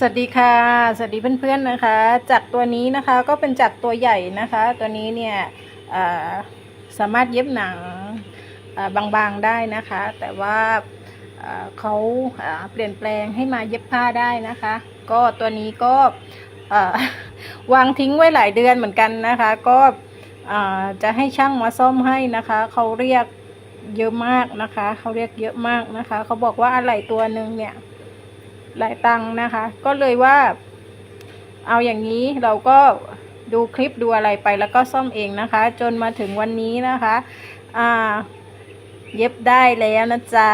สวัสดีค่ะ สวัสดีเพื่อนๆนะคะ จากตัวนี้นะคะก็เป็นจากตัวใหญ่นะคะ ตัวนี้เนี่ยสามารถเย็บหนังบางๆได้นะคะ แต่ว่าเขาเปลี่ยนแปลงให้มาเย็บผ้าได้นะคะ ก็ตัวนี้ก็วางทิ้งไว้หลายเดือนเหมือนกันนะคะ ก็จะให้ช่างมาซ่อมให้นะคะเขาเรียกเยอะมากนะคะเขาเรียกเยอะมากนะคะเขาบอกว่าอะไรตัวหนึ่งเนี่ย หลายตังนะคะ ก็เลยว่า เอาอย่างนี้เราก็ดูคลิปดูอะไรไปแล้วก็ซ่อมเองนะคะ จนมาถึงวันนี้นะคะอ่าเย็บได้แล้วนะจ๊ะ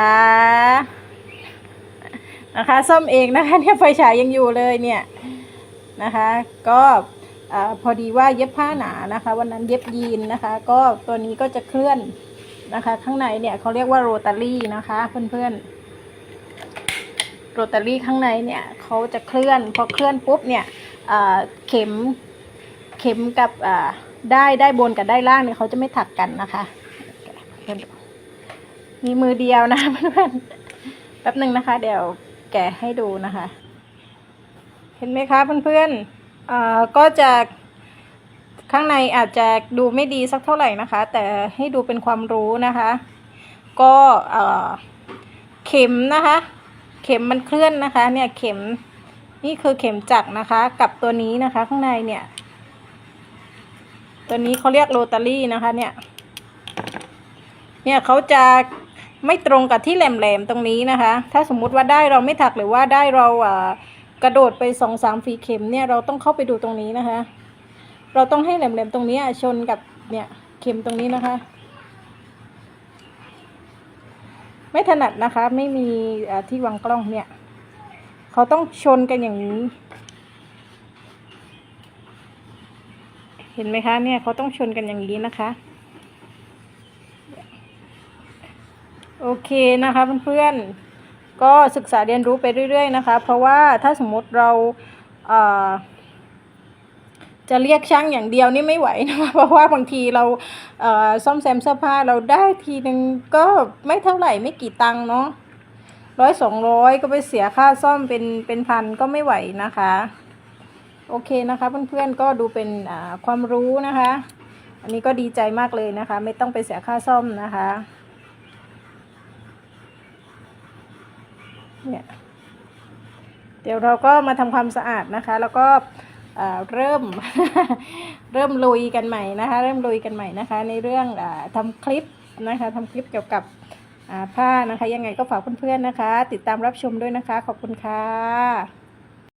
นะคะซ่อมเองนะคะเนี่ยไฟฉายยังอยู่เลยเนี่ยนะคะ ก็อพอดีว่าเย็บผ้าหนานะคะ วันนั้นเย็บยีนนะคะ ก็ตัวนี้ก็จะเคลื่อนนะคะ ข้างในเนี่ยเขาเรียกว่าโรตารี่นะคะเพื่อนๆ โรตารี่ข้างในเนี่ยเขาจะเคลื่อนพอเคลื่อนปุ๊บเนี่ยเข็มเข็มกับได้ได้บนกับได้ล่างเนี่ยเขาจะไม่ถักกันนะคะมีมือเดียวนะเพื่อนๆแป๊บหนึ่งนะคะ เดี๋ยวแกะให้ดูนะคะ เห็นไหมคะเพื่อนๆอ่าก็จะข้างในอาจจะดูไม่ดีสักเท่าไหร่นะคะ แต่ให้ดูเป็นความรู้นะคะ ก็เอ่อเข็มนะคะ เข็มมันเคลื่อนนะคะ เนี่ยเข็มนี่คือเข็มจักรนะคะ กับตัวนี้นะคะ ข้างในเนี่ย ตัวนี้เขาเรียกโรตารี่นะคะ เนี่ย เนี่ยเขาจะไม่ตรงกับที่แหลมๆตรงนี้นะคะ ถ้าสมมุติว่าได้เราไม่ถักหรือว่าได้เราอ่ากระโดดไปสองสามฝีเข็มเนี่ยเราต้องเข้าไปดูตรงนี้นะคะ เราต้องให้แหลมๆตรงนี้ชนกับเนี่ยเข็มตรงนี้นะคะ ไม่ถนัดนะคะ ไม่มีที่วางกล้องเนี่ย เขาต้องชนกันอย่างนี้ เห็นไหมคะเนี่ยเขาต้องชนกันอย่างนี้นะคะโอเคนะคะเพื่อนๆ ก็ศึกษาเรียนรู้ไปเรื่อยๆนะคะ เพราะว่าถ้าสมมติเราเอ่อ จะเรียกช่างอย่างเดียวนี่ไม่ไหวนะคะเพราะว่าบางทีเราเอ่อซ่อมแซมเสื้อผ้าเราได้ทีหนึ่งก็ไม่เท่าไหร่ไม่กี่ตังค์เนาะร้อยสองร้อยก็ไปเสียค่าซ่อมเป็นเป็นพันก็ไม่ไหวนะคะ โอเคนะคะเพื่อนๆก็ดูเป็นความรู้นะคะ อันนี้ก็ดีใจมากเลยนะคะ ไม่ต้องไปเสียค่าซ่อมนะคะเนี่ยเดี๋ยวเราก็มาทำความสะอาดนะคะ แล้วก็ เริ่มเริ่มลุยกันใหม่นะคะ เริ่มลุยกันใหม่นะคะ ในเรื่องอาทำคลิปนะคะทำคลิปเกี่ยวกับผ้านะคะ ยังไงก็ฝากเพื่อนๆนะคะ ติดตามรับชมด้วยนะคะ ขอบคุณค่ะ